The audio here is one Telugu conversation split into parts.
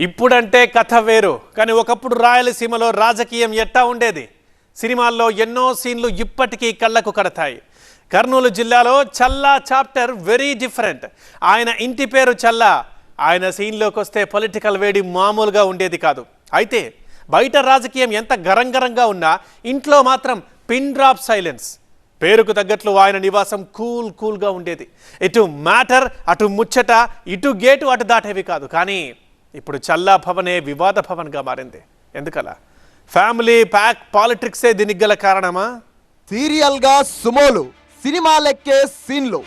ఇప్పుడంటే కథ వేరు కానీ ఒకప్పుడు రాయలసీమలో రాజకీయం ఎట్టా ఉండేది? సినిమాల్లో ఎన్నో సీన్లు ఇప్పటికీ కళ్ళకు కడతాయి. కర్నూలు జిల్లాలో చల్లా చాప్టర్ వెరీ డిఫరెంట్. ఆయన ఇంటి పేరు చల్లా ఆయన సీన్లోకి వస్తే పొలిటికల్ వేడి మామూలుగా ఉండేది కాదు. అయితే బయట రాజకీయం ఎంత గరంగరంగా ఉన్నా ఇంట్లో మాత్రం పిన్ డ్రాప్ సైలెన్స్. పేరుకు తగ్గట్లు ఆయన నివాసం కూల్ కూల్గా ఉండేది. ఇటు మ్యాటర్ అటు ముచ్చట ఇటు గేటు అటు దాటేవి కాదు. కానీ ఇప్పుడు చల్లా భవనే వివాద భవన్గా మారింది. ఎందుకలా? ఫ్యామిలీ ప్యాక్ పాలిటిక్సే దీనికి గల కారణమా? సీరియల్గా సుమోలు సినిమా లెక్కే సీన్లు.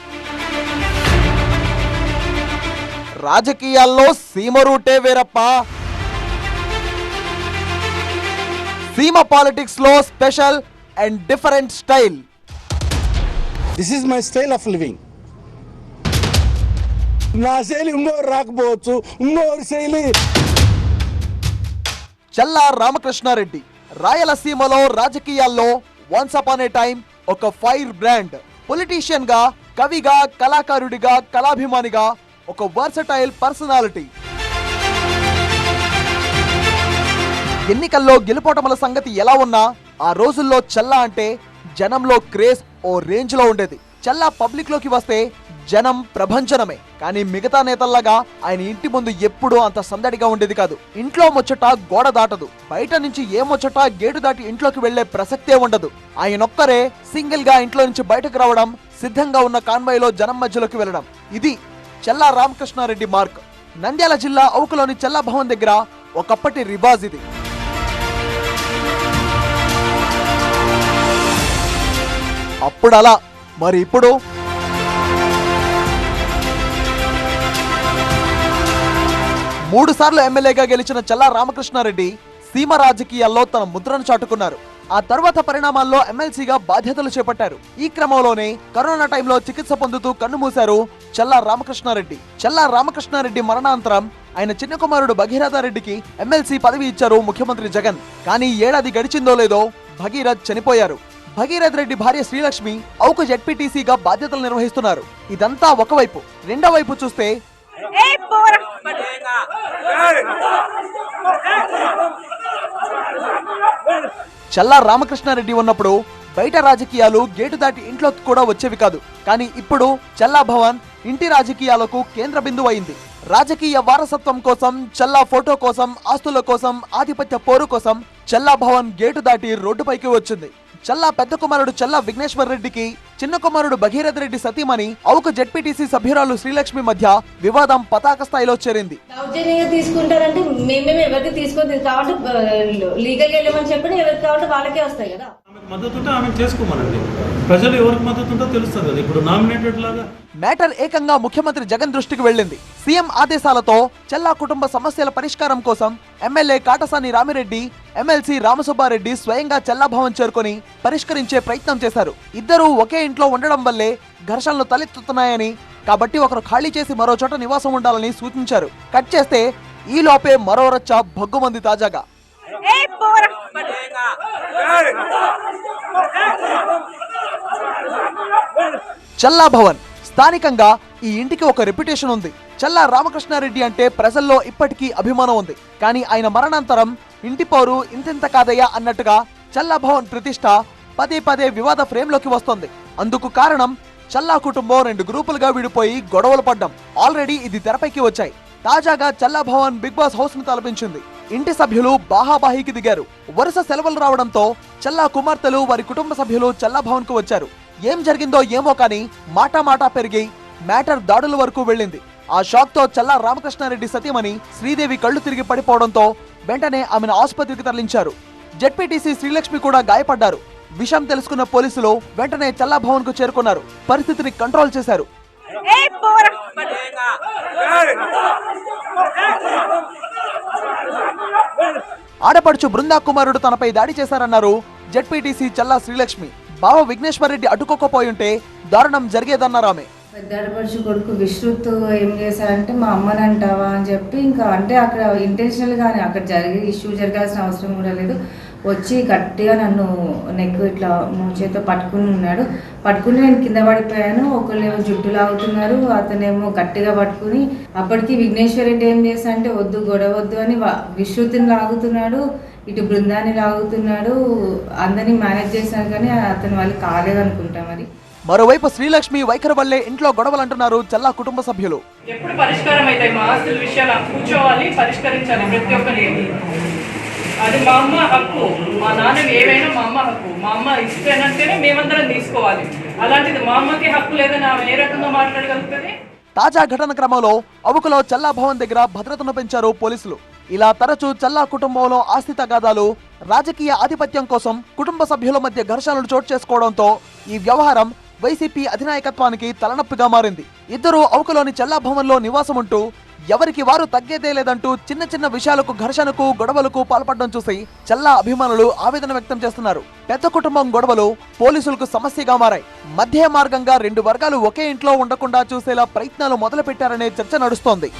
రాజకీయాల్లో సీమ రూటే వేరప్ప. సీమ పాలిటిక్స్లో special and different style. This is my style of living నా శైలి ఇంకోరు రాకపోవచ్చు ఇంకోరు శైలి చల్లా రామకృష్ణారెడ్డి రాయలసీమలో రాజకీయాల్లో వన్స్ అపాన్ ఏ టైం ఒక ఫైర్ బ్రాండ్ పొలిటీషియన్గా కవిగా కళాకారుడిగా కళాభిమానిగా ఒక వర్సటైల్ పర్సనాలిటీ ఎన్నికల్లో గెలుపోటముల సంగతి ఎలా ఉన్నా ఆ రోజుల్లో చల్లా అంటే జనంలో క్రేజ్ ఓ రేంజ్లో ఉండేది. చల్లా పబ్లిక్లోకి వస్తే జనం ప్రభంజనమే. కానీ మిగతా నేతల్లాగా ఆయన ఇంటి ముందు ఎప్పుడూ అంత సందడిగా ఉండేది కాదు. ఇంట్లో ముచ్చట గోడ దాటదు. బయట నుంచి ఏ ముచ్చట గేటు దాటి ఇంట్లోకి వెళ్ళే ప్రసక్తే ఉండదు. ఆయనొక్కరే సింగిల్గా ఇంట్లో నుంచి బయటకు రావడం సిద్ధంగా ఉన్న కాన్వాయ్లో జనం మధ్యలోకి వెళ్ళడం. ఇది చెల్లా రామకృష్ణారెడ్డి మార్క్. నంద్యాల జిల్లా అవుకులోని చెల్లా భవన్ దగ్గర ఒకప్పటి రివాజ్ ఇది. అప్పుడు అలా మరి ఇప్పుడు? మూడు సార్లు ఎమ్మెల్యేగా గెలిచిన చల్లా రామకృష్ణారెడ్డి సీమ రాజకీయాల్లో తన ముద్రను చాటుకున్నారు. ఆ తర్వాత పరిణామాల్లో ఎమ్మెల్సీగా బాధ్యతలు చేపట్టారు. ఈ క్రమంలోనే కరోనా టైంలో చికిత్స పొందుతూ కన్నుమూశారు చల్లా రామకృష్ణారెడ్డి. చల్లా రామకృష్ణారెడ్డి మరణాంతరం ఆయన చిన్న కుమారుడు భగీరథారెడ్డికి ఎమ్మెల్సీ పదవి ఇచ్చారు ముఖ్యమంత్రి జగన్. కానీ ఏడాది గడిచిందో లేదో భగీరథ్ చనిపోయారు. భగీరథ్ రెడ్డి భార్య శ్రీలక్ష్మి ఔక జెడ్పీటీసీగా బాధ్యతలు నిర్వహిస్తున్నారు. ఇదంతా ఒకవైపు. రెండో వైపు చూస్తే ఏ పోరా చల్లా రామకృష్ణారెడ్డి ఉన్నప్పుడు బయట రాజకీయాలు గేటు దాటి ఇంట్లో కూడా వచ్చేవి కాదు. కానీ ఇప్పుడు చల్లా భవన్ ఇంటి రాజకీయాలకు కేంద్ర బిందువు అయింది. రాజకీయ వారసత్వం కోసం చల్లా ఫోటో కోసం ఆస్తుల కోసం ఆధిపత్య పోరు కోసం చల్లా భవన్ గేటు దాటి రోడ్డుపైకి వచ్చింది. చల్లా పెద్ద కుమారుడు చల్లా విఘ్నేశ్వర్ రెడ్డికి చిన్న కుమారుడు భగీరథ రెడ్డి సతీమణి అవుక జెడ్పీటీసీ సభ్యురాలు శ్రీలక్ష్మి మధ్య వివాదం పతాక స్థాయిలో చేరింది. దౌర్జన్యంగా తీసుకుంటారంటే మేమేమి ఎవరికి తీసుకొని కాబట్టి లీగల్ వెళ్ళమని చెప్పిన ఎవరికి కాబట్టి వాళ్ళకే వస్తాయి కదా. మద్దతు ఉంటే చేసుకోమనండి. ప్రజలు ఎవరికి మద్దతు తెలుస్తుంది కదా. ఇప్పుడు నామినేటెడ్ లాగా మ్యాటర్ ఏకంగా ముఖ్యమంత్రి జగన్ దృష్టికి వెళ్ళింది. సీఎం ఆదేశాలతో చెల్లా కుటుంబ సమస్యల పరిష్కారం కోసం ఎమ్మెల్యే కాటసాని రామిరెడ్డి ఎమ్మెల్సీ రామసుబ్బారెడ్డి స్వయంగా చెల్లా చేరుకొని పరిష్కరించే ప్రయత్నం చేశారు. ఇద్దరూ ఒకే ఇంట్లో ఉండడం వల్లే ఘర్షణలు తలెత్తుతున్నాయని కాబట్టి ఒకరు ఖాళీ చేసి మరో చోట నివాసం ఉండాలని సూచించారు. కట్ చేస్తే ఈలోపే మరో రచ్చ భగ్గుమంది తాజాగా. చల్లా భవన్ స్థానికంగా ఈ ఇంటికి ఒక రెప్యుటేషన్ ఉంది. చల్లా రామకృష్ణారెడ్డి అంటే ప్రజల్లో ఇప్పటికీ అభిమానం ఉంది. కానీ ఆయన మరణాంతరం ఇంటి పౌరు ఇంతింత కాదయ్యా అన్నట్టుగా చల్లా భవన్ ప్రతిష్ట పదే పదే వివాద ఫ్రేమ్లోకి వస్తోంది. అందుకు కారణం చల్లా కుటుంబం రెండు గ్రూపులుగా విడిపోయి గొడవలు పడ్డం. ఆల్రెడీ ఇది తెరపైకి వచ్చాయి. తాజాగా చల్లా భవన్ బిగ్ బాస్ హౌస్ను తలపించింది. ఇంటి సభ్యులు బాహాబాహికి దిగారు. వరుస సెలవులు రావడంతో చల్లా కుమార్తెలు వారి కుటుంబ సభ్యులు చల్లా భవన్కు వచ్చారు. ఏం జరిగిందో ఏమో కానీ మాటా మాటా పెరిగి మ్యాటర్ దాడుల వరకు వెళ్ళింది. ఆ షాక్తో చల్లా రామకృష్ణారెడ్డి సతీమణి శ్రీదేవి కళ్ళు తిరిగి పడిపోవడంతో వెంటనే ఆమెను ఆసుపత్రికి తరలించారు. జెడ్పీటీసీ శ్రీలక్ష్మి కూడా గాయపడ్డారు. విషయం తెలుసుకున్న పోలీసులు వెంటనే చల్లా భవన్కు చేరుకున్నారు. పరిస్థితిని కంట్రోల్ చేశారు. ఆడపడుచు బృందా కుమారుడు తనపై దాడి చేశారన్నారు జడ్పీటీసీ చల్లా శ్రీలక్ష్మి. బావ విఘ్నేశ్వర్ రెడ్డి అడ్డుకోకపోయుంటే దారుణం జరిగేదన్నారు ఆమె. పెద్దాడపడుచు కొడుకు విశ్రుత్ ఏం చేశారంటే మా అమ్మని అంటావా అని చెప్పి ఇంకా అంటే అక్కడ ఇంటెన్షనల్ గానే అక్కడ జరిగే ఇష్యూ జరగాల్సిన అవసరం కూడా లేదు. వచ్చి గట్టిగా నన్ను నెక్ ఇట్లా చేతితో పట్టుకుని ఉన్నాడు. పట్టుకుని నేను కింద పడిపోయాను. ఒకళ్ళేమో జుట్టు లాగుతున్నారు. అతనేమో గట్టిగా పట్టుకుని అప్పటికి విఘ్నేశ్వర రెడ్డి ఏం చేస్తా అంటే వద్దు గొడవ వద్దు అని విశ్రుతిని లాగుతున్నాడు. ఇటు బృందాన్ని లాగుతున్నాడు. అందరినీ మేనేజ్ చేశాను కానీ అతని వాళ్ళు కాలేదనుకుంటా మరి. మరోవైపు శ్రీలక్ష్మి వైఖరి వల్లే ఇంట్లో గొడవలంటున్నారు చల్లా కుటుంబ సభ్యులు. ఎప్పుడు పరిష్కారం అవుతాయి? మా ఆస్తుల విషయాలు కూర్చోవాలి పరిష్కరించాలి ప్రతి ఒక్కరి అది మా అమ్మ హక్కు. మా నాన్న ఏమైనా మా అమ్మ హక్కు. మా అమ్మ ఇస్తేనంటేనే మేమందరం తీసుకోవాలి. అలాంటిది మా అమ్మకి హక్కు లేదని ఆమె ఏ రకంగా మాట్లాడగలుగుతుంది? తాజా ఘటన క్రమంలో అవుకులో చల్లా భవన్ దగ్గర భద్రతను పెంచారు పోలీసులు. ఇలా తరచూ చల్లా కుటుంబంలో ఆస్తి తగాదాలు రాజకీయ ఆధిపత్యం కోసం కుటుంబ సభ్యుల మధ్య ఘర్షణలు చోటు చేసుకోవడంతో ఈ వ్యవహారం వైసీపీ అధినాయకత్వానికి తలనొప్పిగా మారింది. ఇద్దరు అవుకలోని చల్లాభవన్లో నివాసముంటూ నివాసం ఉంటూ ఎవరికి వారు తగ్గేదే లేదంటూ చిన్న చిన్న విషయాలకు ఘర్షణకు గొడవలకు పాల్పడడం చూసి చల్లా అభిమానులు ఆవేదన వ్యక్తం చేస్తున్నారు. పెద్ద కుటుంబం గొడవలు పోలీసులకు సమస్యగా మారాయి. మధ్య మార్గంగా రెండు వర్గాలు ఒకే ఇంట్లో ఉండకుండా చూసేలా ప్రయత్నాలు మొదలుపెట్టారనే చర్చ నడుస్తోంది.